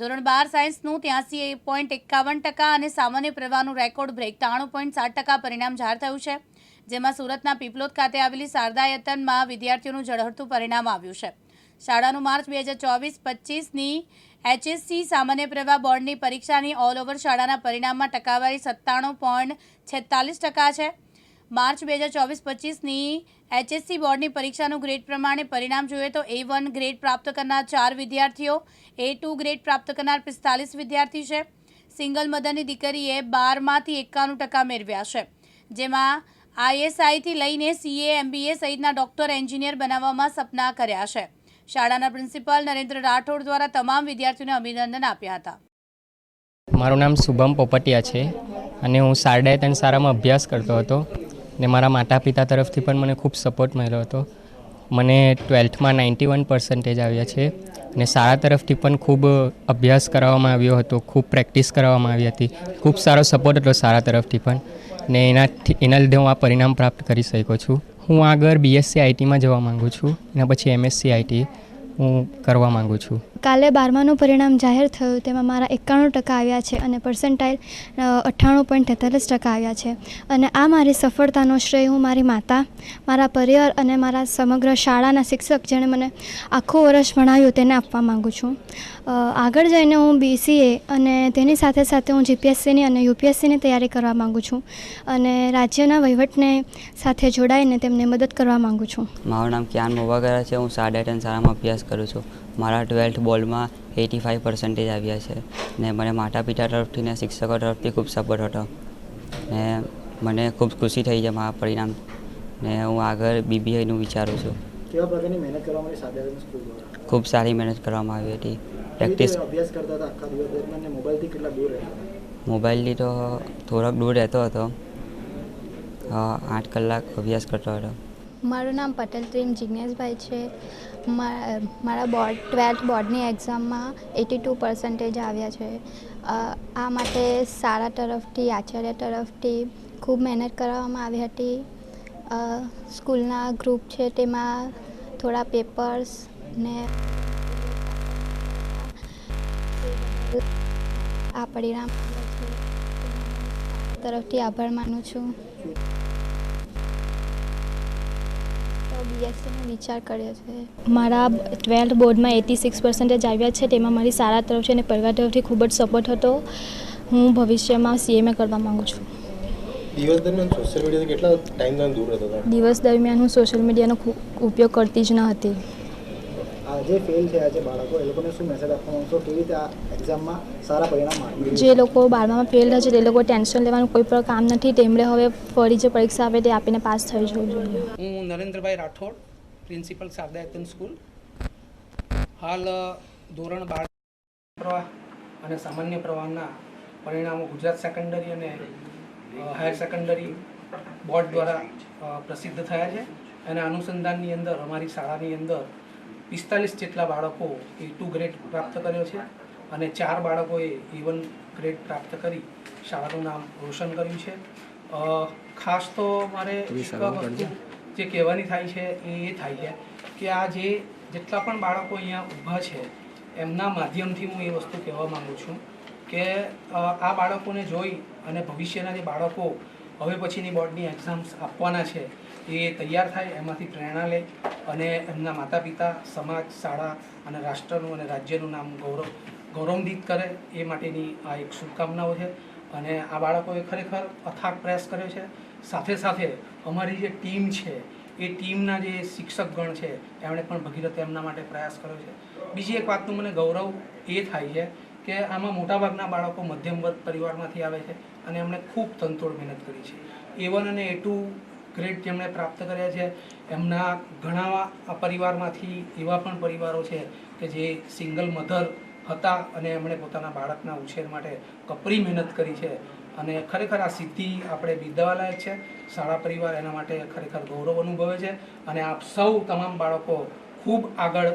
ધોરણ બાર સાયન્સનું ત્યાંસી પોઈન્ટ એકાવન ટકા અને સામાન્ય પ્રવાહનું રેકોર્ડ બ્રેક ત્રાણું પોઈન્ટ સાત ટકા પરિણામ જાહેર થયું છે, જેમાં સુરતના પીપલોદ ખાતે આવેલી શારદાયતનમાં વિદ્યાર્થીઓનું ઝળહળતું પરિણામ આવ્યું છે. શાળાનું માર્ચ બે હજાર ચોવીસ પચીસની એચએસસી સામાન્ય પ્રવાહ બોર્ડની પરીક્ષાની ઓલ ઓવર શાળાના પરિણામમાં ટકાવારી સત્તાણું પોઈન્ટ છેતાલીસ ટકા છે. માર્ચ બે હજાર ચોવીસ પચીસની એચએસસી બોર્ડની પરીક્ષાનું ગ્રેડ પ્રમાણે પરિણામ જોઈએ તો એ વન ગ્રેડ પ્રાપ્ત કરનાર ચાર વિદ્યાર્થીઓ એ ટુ ગ્રેડ પ્રાપ્ત કરનાર પિસ્તાલીસ વિદ્યાર્થી છે. સિંગલ મધરની દીકરીએ બારમાંથી એકાણું ટકા મેળવ્યા છે. જેમાં આઈએસઆઈથી લઈને સીએ એમબીએ સહિતના ડોક્ટર, એન્જિનિયર બનાવવામાં સપના કર્યા છે. શાળાના પ્રિન્સિપાલ નરેન્દ્ર રાઠોડ દ્વારા તમામ વિદ્યાર્થીઓને અભિનંદન આપ્યા હતા. મારું નામ શુભમ પોપટિયા છે અને હું શારદાયતન શાળામાં અભ્યાસ કરતો હતો. ને મારા માતા પિતા તરફથી પણ મને ખૂબ સપોર્ટ મળ્યો હતો. મને ટ્વેલ્થમાં નાઇન્ટી વન પર્સન્ટેજ આવ્યા છે અને શાળા તરફથી પણ ખૂબ અભ્યાસ કરાવવામાં આવ્યો હતો, ખૂબ પ્રેક્ટિસ કરાવવામાં આવી હતી. ખૂબ સારો સપોર્ટ હતો શાળા તરફથી પણ ને એનાથી, એના લીધે હું આ પરિણામ પ્રાપ્ત કરી શક્યો છું. હું આગળ બીએસસી આઈટીમાં જવા માગું છું, એના પછી એમએસસી આઈટી હું કરવા માગું છું. કાલે બારમાનું પરિણામ જાહેર થયું, તેમાં મારા એકાણું ટકા આવ્યા છે અને પર્સન્ટાઇલ અઠ્ઠાણું પોઈન્ટ તેતાલીસ ટકા આવ્યા છે. અને આ મારી સફળતાનો શ્રેય હું મારી માતા, મારા પરિવાર અને મારા સમગ્ર શાળાના શિક્ષક જેણે મને આખું વર્ષ ભણાવ્યું તેને આપવા માગું છું. આગળ જઈને હું બીસીએ અને તેની સાથે સાથે હું જીપીએસસીની અને યુપીએસસીની તૈયારી કરવા માગું છું અને રાજ્યના વહીવટને સાથે જોડાઈને તેમને મદદ કરવા માગું છું. મારું નામ ક્યાન મોવાગરા છે, હું સાડાટન શાળામાં અભ્યાસ કરું છું. મારા ટ્વેલ્થ બોર્ડમાં એટી ફાઇવ પર્સન્ટેજ આવ્યા છે. ને મને માતા પિતા તરફથી ને શિક્ષકો તરફથી ખૂબ સપોર્ટ હતો. ને મને ખૂબ ખુશી થઈ છે મારા પરિણામ. ને હું આગળ બીબીઆઈનું વિચારું છું. કેવા પ્રકારની મહેનત કરવામાં આવી સાધારણ સ્કૂલ દ્વારા? ખૂબ સારી મહેનત કરવામાં આવી હતી. પ્રેક્ટિસ અભ્યાસ કરતા હતા આખા દિવસ દરમિયાન મોબાઈલથી કેટલા દૂર રહેતા મોબાઈલથી તો થોડોક દૂર રહેતો હતો. આઠ કલાક અભ્યાસ કરતો હતો. મારું નામ પટેલ પ્રેમ જિજ્ઞેશભાઈ છે. મારા બોર્ડ, ટ્વેલ્થ બોર્ડની એક્ઝામમાં એટી ટુ પર્સન્ટેજ આવ્યા છે. આ માટે શાળા તરફથી, આચાર્ય તરફથી ખૂબ મહેનત કરવામાં આવી હતી. સ્કૂલના ગ્રુપ છે તેમાં થોડા પેપર્સ ને આ પરિણામ તરફથી આભાર માનું છું. બીએસસીનો વિચાર કર્યો છે. મારા ટ્વેલ્થ બોર્ડમાં એટી સિક્સ પર્સન્ટેજ આવ્યા છે તેમાં મારી શાળા તરફથી અને પરિવાર તરફથી ખૂબ જ સપોર્ટ હતો. હું ભવિષ્યમાં સીએમએ કરવા માગું છું. દિવસ દરમિયાન સોશિયલ મીડિયાથી કેટલા ટાઈમ દૂર હતા? દિવસ દરમિયાન હું સોશિયલ મીડિયાનો ખૂબ ઉપયોગ કરતી જ ન હતી. આ જે ફેલ થયા છે બાળકો એ લોકોને શું મેસેજ આપવા માંગશો કેવી રીતે આ એક્ઝામમાં સારા પરિણામ આવે? જે લોકો બારમામાં ફેલ થયા છે તે લોકો ટેન્શન લેવાનું કોઈ પણ કામ નથી. તેમણે હવે ફરી જે પરીક્ષા આવે તે આપીને પાસ થઈ જવું જોઈએ. હું નરેન્દ્રભાઈ રાઠોડ પ્રિન્સિપલ શારદાયતન સ્કૂલ. હાલ ધોરણ બાર પ્રવાહ અને સામાન્ય પ્રવાહના પરિણામો ગુજરાત સેકન્ડરી અને હાયર સેકન્ડરી બોર્ડ દ્વારા પ્રસિદ્ધ થયા છે. અને અનુસંધાનની અંદર અમારી શાળાની અંદર પિસ્તાલીસ જેટલા બાળકો એ ટુ ગ્રેડ પ્રાપ્ત કર્યો છે અને ચાર બાળકોએ ઇવન ગ્રેડ પ્રાપ્ત કરી શાળાનું નામ રોશન કર્યું છે. ખાસ તો મારે વસ્તુ જે કહેવાની થાય છે એ એ થાય છે કે આ જે જેટલા પણ બાળકો અહીંયા ઊભા છે એમના માધ્યમથી હું એ વસ્તુ કહેવા માગું છું કે આ બાળકોને જોઈ અને ભવિષ્યના જે બાળકો હવે પછીની બોર્ડની એક્ઝામ્સ આપવાના છે એ તૈયાર થાય, એમાંથી પ્રેરણા લે અને એમના માતા પિતા સમાજ, શાળા અને રાષ્ટ્રનું અને રાજ્યનું નામ ગૌરવ, ગૌરવાન્વિત કરે એ માટેની આ એક શુભકામનાઓ છે. અને આ બાળકોએ ખરેખર અથાગ પ્રયાસ કર્યો છે. સાથે સાથે અમારી જે ટીમ છે, એ ટીમના જે શિક્ષકગણ છે, એમણે પણ ભગીરથ એમના માટે પ્રયાસ કર્યો છે. બીજી એક વાતનું મને ગૌરવ એ થાય છે કે આમાં મોટાભાગના બાળકો મધ્યમ વર્ગ પરિવારમાંથી આવે છે અને એમણે ખૂબ તનતોડ મહેનત કરી છે. એ વન અને એ ટુ ગ્રેડ જેમણે પ્રાપ્ત કર્યા છે. એમના ઘણા પરિવારમાંથી એવા પણ પરિવારો છે કે જે સિંગલ મધર હતા અને એમણે પોતાના બાળકના ઉછેર માટે કપરી મહેનત કરી છે. અને ખરેખર આ સિદ્ધિ આપણે બિરદાવાલાયક છે. શાળા પરિવાર એના માટે ખરેખર ગૌરવ અનુભવે છે. અને આપ સૌ તમામ બાળકો ખૂબ આગળ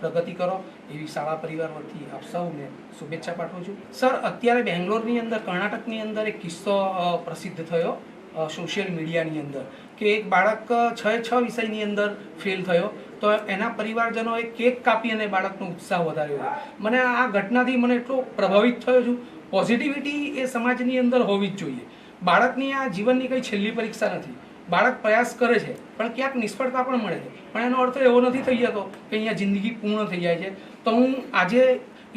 પ્રગતિ કરો. એવી શાળા પરિવાર વતી આપ સૌને શુભેચ્છા પાઠવું છું. સર, અત્યારે બેંગ્લોરની અંદર કર્ણાટકની અંદર એક કિસ્સો પ્રસિદ્ધ થયો. સોશિયલ મીડિયાની અંદર કે એક બાળક છ છ વિષયની અંદર ફેલ થયો, તો એના પરિવારજનોએ કેક કાપી અને બાળકનો ઉત્સાહ વધાર્યો મને આ ઘટનાથી મને એટલો પ્રભાવિત થયો છું. પોઝિટિવિટી એ સમાજની અંદર હોવી જ જોઈએ. બાળકની આ જીવનની કંઈ છેલ્લી પરીક્ષા નથી. બાળક પ્રયાસ કરે છે, પણ ક્યાંક નિષ્ફળતા પણ મળે છે. પણ એનો અર્થ એવો નથી થઈ જતો કે અહીંયા જિંદગી પૂર્ણ થઈ જાય છે. તો હું આજે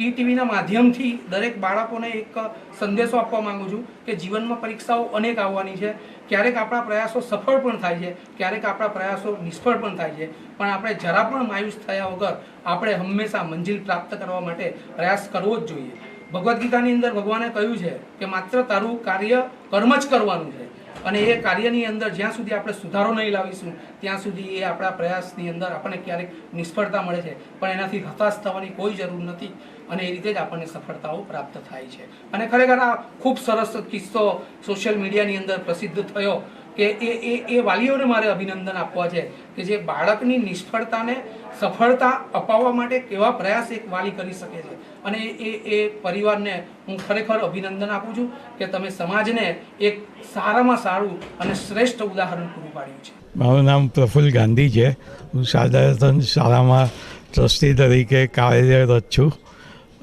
ઈ ટીવીના માધ્યમથી દરેક બાળકોને એક સંદેશો આપવા માંગુ છું કે જીવનમાં પરીક્ષાઓ અનેક આવવાની છે. ક્યારેક આપણા પ્રયાસો સફળ પણ થાય છે, ક્યારેક આપણા પ્રયાસો નિષ્ફળ પણ થાય છે. પણ આપણે જરા પણ માયુસ થયા વગર આપણે હંમેશા મંજિલ પ્રાપ્ત કરવા માટે પ્રયાસ કરવો જ જોઈએ. ભગવદ્ ગીતાની અંદર ભગવાને કહ્યું છે કે માત્ર તારું કાર્ય કર્મ જ કરવાનું છે. અને એ કાર્યની અંદર જ્યાં સુધી આપણે સુધારો નહીં લાવીશું, ત્યાં સુધી એ આપણા પ્રયાસની અંદર આપણને ક્યારેક નિષ્ફળતા મળે છે. પણ એનાથી હતાશ થવાની કોઈ જરૂર નથી. અને એ રીતે જ આપણને સફળતાઓ પ્રાપ્ત થાય છે. અને ખરેખર આ ખૂબ સરસ કિસ્સો સોશિયલ મીડિયાની અંદર પ્રસિદ્ધ થયો કે એ એ એ વાલીઓને મારે અભિનંદન આપવા છે કે જે બાળકની નિષ્ફળતાને સફળતા અપાવવા માટે કેવા પ્રયાસ એક વાલી કરી શકે છે. અને એ એ પરિવારને હું ખરેખર અભિનંદન આપું છું કે તમે સમાજને એક સારામાં સારું અને શ્રેષ્ઠ ઉદાહરણ પૂરું પાડ્યું છે. મારું નામ પ્રફુલ્લ ગાંધી છે. હું સાધારણ શાળામાં ટ્રસ્ટી તરીકે કાર્યરત છું.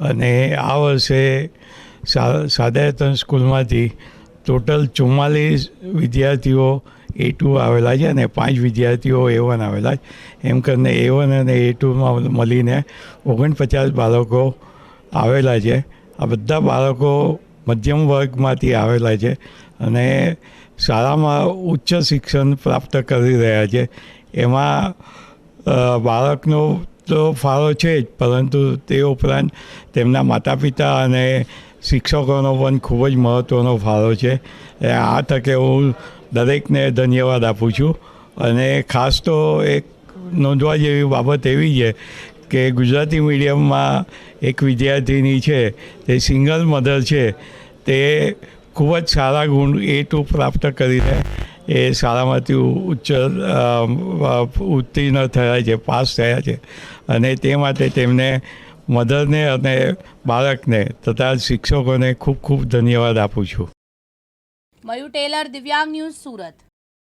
અને આ વર્ષે સાદાયતન સ્કૂલમાંથી ટોટલ ચુમ્માલીસ વિદ્યાર્થીઓ એ ટુ આવેલા છે અને પાંચ વિદ્યાર્થીઓ એ વન આવેલા છે. એમ કરીને એ વન અને એ ટુમાં મળીને ઓગણપચાસ બાળકો આવેલા છે. આ બધા બાળકો મધ્યમ વર્ગમાંથી આવેલા છે અને શાળામાં ઉચ્ચ શિક્ષણ પ્રાપ્ત કરી રહ્યા છે. એમાં બાળકનો તો ફાળો છે જ, પરંતુ તે ઉપરાંત તેમના માતા પિતા અને શિક્ષકોનો પણ ખૂબ જ મહત્ત્વનો ફાળો છે. આ તકે હું દરેકને ધન્યવાદ આપું છું. અને ખાસ તો એક નોંધવા જેવી બાબત એવી છે કે ગુજરાતી મીડિયમમાં એક વિદ્યાર્થીની છે, તે સિંગલ મધર છે, તે ખૂબ જ સારા ગુણ એ ટુ પ્રાપ્ત કરીને એ શાળામાંથી ઉચ્ચ ઉત્તીર્ણ થયા છે, પાસ થયા છે. અને તે માટે તેમને મધરને અને બાળકને તથા શિક્ષકોને ખૂબ ખૂબ ધન્યવાદ આપું છું. Mayu Tailor, Divyang news Surat.